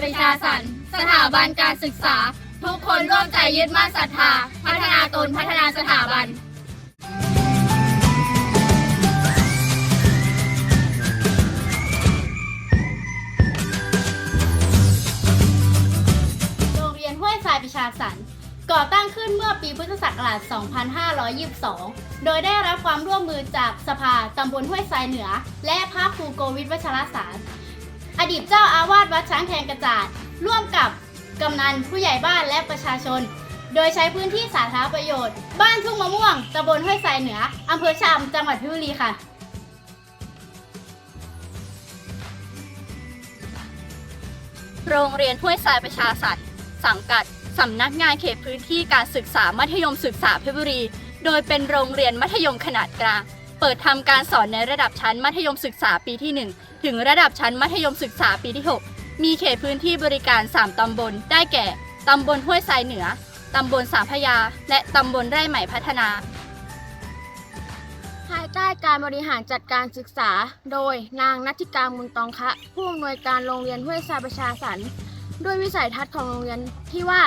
ประชาสันสถาบันการศึกษา ทุกคนร่วมใจยึดมั่นศรัทธา พัฒนาตนพัฒนาสถาบันโรงเรียนห้วยทรายประชาสรรค์ก่อตั้งขึ้นเมื่อปีพุทธศักราช 2522 โดยได้รับความร่วมมือจากสภาตำบลห้วยทรายเหนือ และพระครูโกวิทวัชรสาร อดีตเจ้าอาวาสวัดช้างแทนกระจาด ร่วมกับกำนันผู้ใหญ่บ้านและประชาชน โดยใช้พื้นที่สาธารณประโยชน์ บ้านทุ่งมะม่วงตำบลห้วยทรายเหนืออำเภอชามจังหวัดพิบุรีค่ะโรงเรียนห้วยทรายประชาสันสังกัดสำนักงานเขตพื้นที่การศึกษามัธยมศึกษาเพชรบุรี โดยเป็นโรงเรียนมัธยมขนาดกลาง เปิดทำการสอนในระดับชั้นมัธยมศึกษาปีที่ 1 ถึงระดับชั้นมัธยมศึกษาปีที่ 6 มีเขตพื้นที่บริการ 3 ตำบล ได้แก่ ตำบลห้วยทรายเหนือ ตำบลสามพยา และตำบลไร่ใหม่พัฒนา ภายใต้การบริหารจัดการศึกษา โดยนางนัทธิการมุนตองคะ ผู้อำนวยการโรงเรียนห้วยทรายประชาสรรค์ด้วยวิสัยทัศน์ของโรงเรียนที่ว่า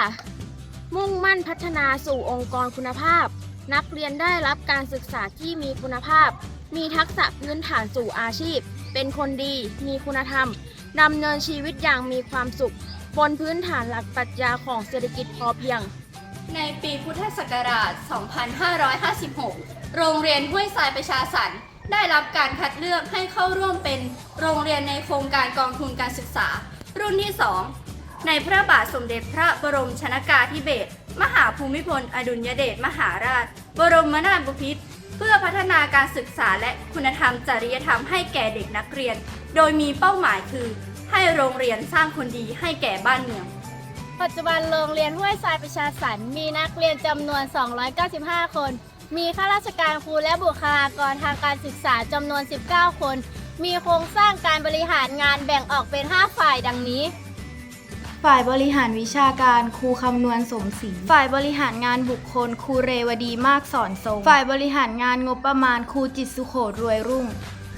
มุ่งมั่นพัฒนาสู่องค์กรคุณภาพ นักเรียนได้รับการศึกษาที่มีคุณภาพ มีทักษะพื้นฐานสู่อาชีพ เป็นคนดี มีคุณธรรม ดำเนินชีวิตอย่างมีความสุข บนพื้นฐานหลักปรัชญาของเศรษฐกิจพอเพียง ในปีพุทธศักราช 2556 โรงเรียนห้วยทรายประชาสรรค์ได้รับการคัดเลือกให้เข้าร่วมเป็นโรงเรียนในโครงการกองทุนการศึกษา รุ่นที่ 2 ในพระบาทสมเด็จพระบรมชนากาธิเบศร มหาภูมิพล อดุลยเดชมหาราช บรมนาถบพิตรเพื่อพัฒนาการศึกษาและคุณธรรมจริยธรรมให้แก่เด็กนักเรียน โดยมีเป้าหมายคือให้โรงเรียนสร้างคนดีให้แก่บ้านเมือง ปัจจุบันโรงเรียนห้วยทรายประชาสรรค์มีนักเรียนจำนวน 295 คน มีข้าราชการครูและบุคลากรทางการศึกษาจำนวน 19 คน มีโครงสร้างการบริหารงานแบ่งออกเป็น 5 ฝ่ายดังนี้ ฝ่ายบริหารวิชาการครูคำนวณสมศรีฝ่ายบริหารงานบุคคลครูเรวดีมากสอนทรงฝ่ายบริหารงานงบประมาณครูจิตสุโขรวยรุ่ง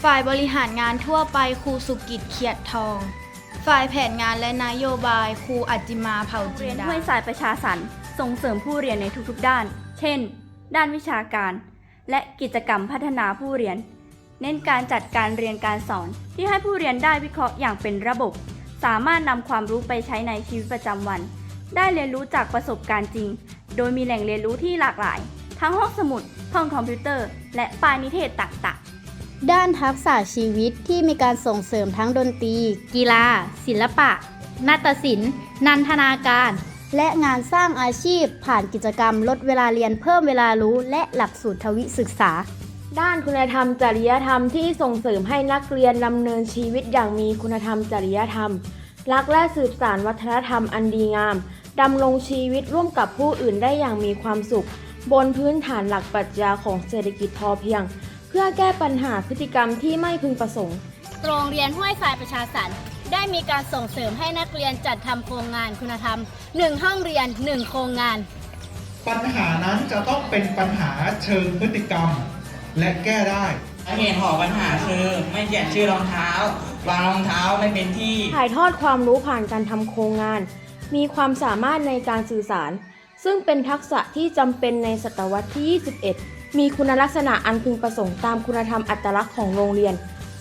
ฝ่ายบริหารงานทั่วไปครูสุกิจเขียดทอง ฝ่ายแผนงานและนโยบายครูอัจจิมาเผ่าจิเรียนนดาห้วยสายประชาสรรค์ส่งเสริมผู้เรียนในทุกๆด้าน เช่น ด้านวิชาการ และกิจกรรมพัฒนาผู้เรียน เน้นการจัดการเรียนการสอนที่ให้ผู้เรียนได้วิเคราะห์อย่างเป็นระบบ สามารถนำความรู้ไปใช้ในชีวิตประจำวัน ได้เรียนรู้จากประสบการณ์จริง โดยมีแหล่งเรียนรู้ที่หลากหลาย ทั้งห้องสมุด ห้องคอมพิวเตอร์ และปลายนิเทศต่างๆ ด้านทักษะชีวิตที่มีการส่งเสริมทั้งดนตรี กีฬา ศิลปะ นาฏศิลป์ นันทนาการ และงานสร้างอาชีพผ่านกิจกรรมลดเวลาเรียนเพิ่มเวลารู้ และหลักสูตรทวิศึกษา ด้านคุณธรรมจริยธรรมที่ส่งเสริมให้นักเรียนดำเนินชีวิตอย่างมีคุณธรรมจริยธรรม รักและสืบสานวัฒนธรรมอันดีงามดำรงชีวิตร่วมกับผู้อื่นได้อย่างมีความสุข บนพื้นฐานหลักปรัชญาของเศรษฐกิจพอเพียง เพื่อแก้ปัญหาพฤติกรรมที่ไม่พึงประสงค์โรงเรียนห้วยทรายประชาสรรค์ได้มีการส่งเสริมให้นักเรียนจัดทำโครงงานคุณธรรม 1 ห้องเรียน 1 โครงงาน ปัญหานั้นจะต้องเป็นปัญหาเชิงพฤติกรรม และแก้ได้สาเหตุของปัญหาคือไม่เขียนชื่อรองเท้า วางรองเท้าไม่เป็นที่ ถ่ายทอดความรู้ผ่านการทำโครงงาน มีความสามารถในการสื่อสาร ซึ่งเป็นทักษะที่จำเป็นในศตวรรษที่ 21 มีคุณลักษณะอันพึงประสงค์ตามคุณธรรมอัตลักษณ์ของโรงเรียน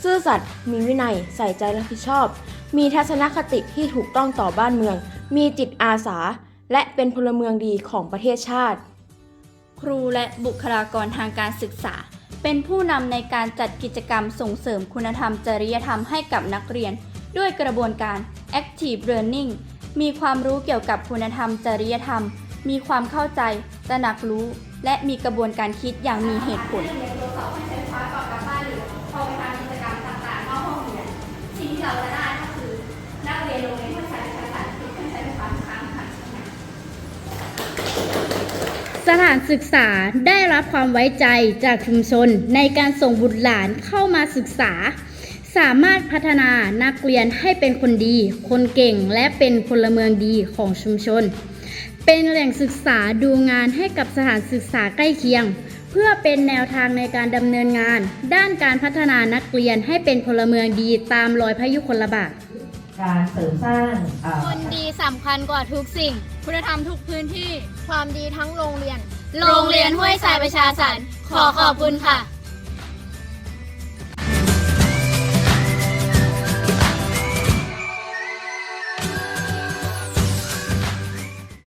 ซื่อสัตย์มีวินัย ใส่ใจรับผิดชอบ มีทัศนคติที่ถูกต้องต่อบ้านเมือง มีจิตอาสา และเป็นพลเมืองดีของประเทศชาติ ครูและบุคลากรทางการศึกษา เป็นผู้นำในการจัดกิจกรรมส่งเสริมคุณธรรมจริยธรรมให้กับนักเรียน ด้วยกระบวนการ Active Learning มีความรู้เกี่ยวกับคุณธรรมจริยธรรม มีความเข้าใจ ตระหนักรู้ และมีกระบวนการคิดอย่างมีเหตุผล สถานศึกษาได้รับความไว้ใจจากชุมชนในการส่งบุตรหลานเข้ามาศึกษา สามารถพัฒนานักเรียนให้เป็นคนดี คนเก่งและเป็นพลเมืองดีของชุมชน เป็นแหล่งศึกษาดูงานให้กับสถานศึกษาใกล้เคียง เพื่อเป็นแนวทางในการดำเนินงาน ด้านการพัฒนานักเรียนให้เป็นพลเมืองดีตามรอยพระยุคลบาท การเสริมสร้างเอ่อคนดีสำคัญกว่าทุกสิ่ง คุณธรรมทุกพื้นที่ ความดีทั้งโรงเรียน โรงเรียนห้วยทรายประชาสรรค์ขอขอบคุณค่ะ